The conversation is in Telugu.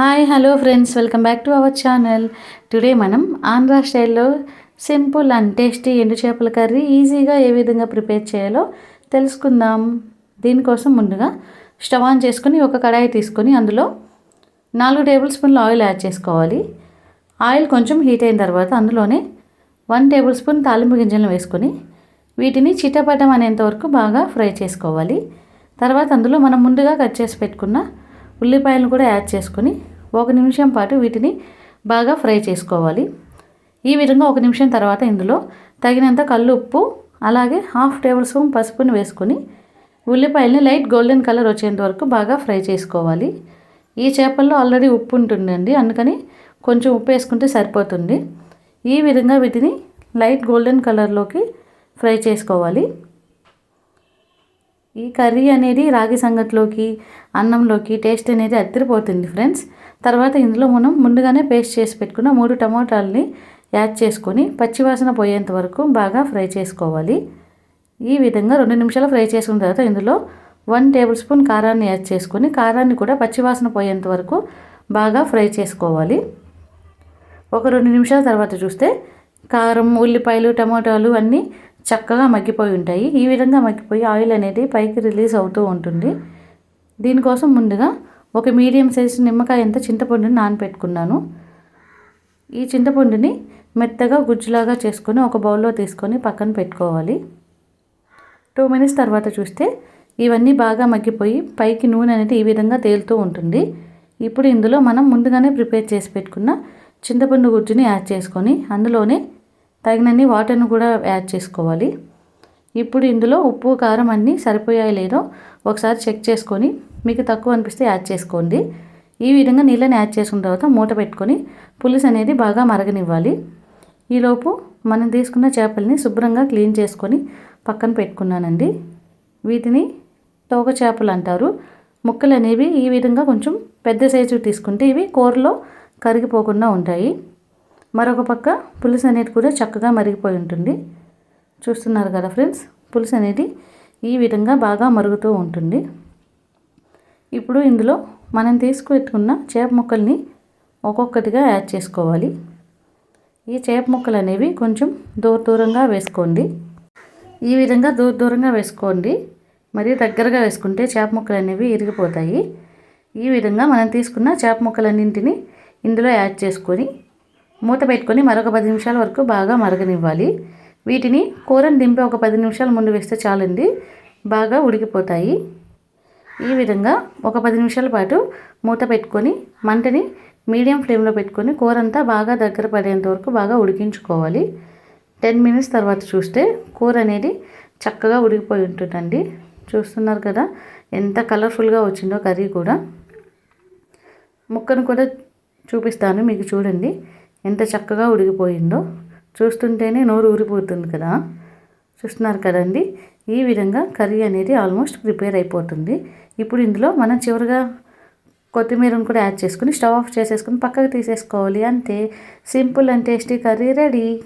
Hi hello friends welcome back to our channel today మనం ఆంధ్ర స్టైల్లో సింపుల్ అండ్ టేస్టీ ఎండు చేపల కర్రీ ఈజీగా ఏ విధంగా ప్రిపేర్ చేయాలో తెలుసుకుందాం. దీనికోసం ముందుగా స్టవ్ ఆన్ చేసుకొని ఒక కడాయి తీసుకొని అందులో నాలుగు టేబుల్ స్పూన్ల ఆయిల్ యాడ్ చేసుకోవాలి. ఆయిల్ కొంచెం హీట్ అయిన తర్వాత అందులోనే వన్ టేబుల్ స్పూన్ తాలింపు గింజలను వేసుకొని వీటిని చిటపటం అనేంత వరకు బాగా ఫ్రై చేసుకోవాలి. తర్వాత అందులో మనం ముందుగా కట్ చేసి పెట్టుకున్న ఉల్లిపాయలను కూడా యాడ్ చేసుకొని ఒక నిమిషం పాటు వీటిని బాగా ఫ్రై చేసుకోవాలి. ఈ విధంగా ఒక నిమిషం తర్వాత ఇందులో తగినంత కళ్ళు ఉప్పు అలాగే హాఫ్ టేబుల్ స్పూన్ పసుపుని వేసుకొని ఉల్లిపాయలని లైట్ గోల్డెన్ కలర్ వచ్చేంత వరకు బాగా ఫ్రై చేసుకోవాలి. ఈ చేపల్లో ఆల్రెడీ ఉప్పు ఉంటుందండి అందుకని కొంచెం ఉప్పు వేసుకుంటే సరిపోతుంది. ఈ విధంగా వీటిని లైట్ గోల్డెన్ కలర్లోకి ఫ్రై చేసుకోవాలి. ఈ కర్రీ అనేది రాగి సంగట్లోకి అన్నంలోకి టేస్ట్ అనేది అద్దరిపోతుంది ఫ్రెండ్స్. తర్వాత ఇందులో మనం ముందుగానే పేస్ట్ చేసి పెట్టుకున్న మూడు టమాటాలని యాడ్ చేసుకొని పచ్చివాసన పోయేంత వరకు బాగా ఫ్రై చేసుకోవాలి. ఈ విధంగా రెండు నిమిషాలు ఫ్రై చేసుకున్న తర్వాత ఇందులో వన్ టేబుల్ స్పూన్ కారాన్ని యాడ్ చేసుకొని కారాన్ని కూడా పచ్చివాసన పోయేంత వరకు బాగా ఫ్రై చేసుకోవాలి. ఒక రెండు నిమిషాల తర్వాత చూస్తే కారం ఉల్లిపాయలు టమాటాలు అన్నీ చక్కగా మగ్గిపోయి ఉంటాయి. ఈ విధంగా మగ్గిపోయి ఆయిల్ అనేది పైకి రిలీజ్ అవుతూ ఉంటుంది. దీనికోసం ముందుగా ఒక మీడియం సైజు నిమ్మకాయ ఎంత చింతపండుని నానపెట్టుకున్నాను. ఈ చింతపండుని మెత్తగా గుజ్జులాగా చేసుకొని ఒక బౌల్లో తీసుకొని పక్కన పెట్టుకోవాలి. టూ మినిట్స్ తర్వాత చూస్తే ఇవన్నీ బాగా మగ్గిపోయి పైకి నూనె అనేది ఈ విధంగా తేలుతూ ఉంటుంది. ఇప్పుడు ఇందులో మనం ముందుగానే ప్రిపేర్ చేసి పెట్టుకున్న చింతపండు గుజ్జుని యాడ్ చేసుకొని అందులోనే తగినన్ని వాటర్ను కూడా యాడ్ చేసుకోవాలి. ఇప్పుడు ఇందులో ఉప్పు కారం అన్నీ సరిపోయాయి లేదో ఒకసారి చెక్ చేసుకొని మీకు తక్కువ అనిపిస్తే యాడ్ చేసుకోండి. ఈ విధంగా నీళ్ళని యాడ్ చేసుకున్న తర్వాత మూట పెట్టుకొని పులుసు అనేది బాగా మరగనివ్వాలి. ఈలోపు మనం తీసుకున్న చేపల్ని శుభ్రంగా క్లీన్ చేసుకొని పక్కన పెట్టుకున్నానండి. వీటిని తోక చేపలు అంటారు. ముక్కలు అనేవి ఈ విధంగా కొంచెం పెద్ద సైజు తీసుకుంటే ఇవి కూరలో కరిగిపోకుండా ఉంటాయి. మరొక పక్క పులుసు అనేది కూడా చక్కగా మరిగిపోయి ఉంటుంది. చూస్తున్నారు కదా ఫ్రెండ్స్ పులుసు అనేది ఈ విధంగా బాగా మరుగుతూ ఉంటుంది. ఇప్పుడు ఇందులో మనం తీసుకుపెట్టుకున్న చేప ముక్కల్ని ఒక్కొక్కటిగా యాడ్ చేసుకోవాలి. ఈ చేప ముక్కలు అనేవి కొంచెం దూర దూరంగా వేసుకోండి. ఈ విధంగా దూర దూరంగా వేసుకోండి. మరి దగ్గరగా వేసుకుంటే చేప ముక్కలు అనేవి ఇరిగిపోతాయి. ఈ విధంగా మనం తీసుకున్న చేప ముక్కలన్నింటినీ ఇందులో యాడ్ చేసుకొని మూత పెట్టుకొని మరొక పది నిమిషాల వరకు బాగా మరగనివ్వాలి. వీటిని కూరని దింపి ఒక పది నిమిషాల ముందు వేస్తే చాలండి. బాగా ఉడికిపోతాయి. ఈ విధంగా ఒక పది నిమిషాల పాటు మూత పెట్టుకొని మంటని మీడియం ఫ్లేమ్లో పెట్టుకొని కూర అంతా బాగా దగ్గర పడేంత వరకు బాగా ఉడికించుకోవాలి. టెన్ మినిట్స్ తర్వాత చూస్తే కూర అనేది చక్కగా ఉడికిపోయి ఉంటుందండి. చూస్తున్నారు కదా ఎంత కలర్ఫుల్గా వచ్చిందో కర్రీ కూడా. ముక్కను కూడా చూపిస్తాను మీకు చూడండి. ఎంత చక్కగా ఉడికిపోయిందో చూస్తుంటేనే నోరు ఊరిపోతుంది కదా. చూస్తున్నారు కదండి? ఈ విధంగా కర్రీ అనేది ఆల్మోస్ట్ ప్రిపేర్ అయిపోతుంది. ఇప్పుడు ఇందులో మనం చివరిగా కొత్తిమీరను కూడా యాడ్ చేసుకుని స్టవ్ ఆఫ్ చేసేసుకుని పక్కకు తీసేసుకోవాలి. అంతే. Simple and tasty curry ready.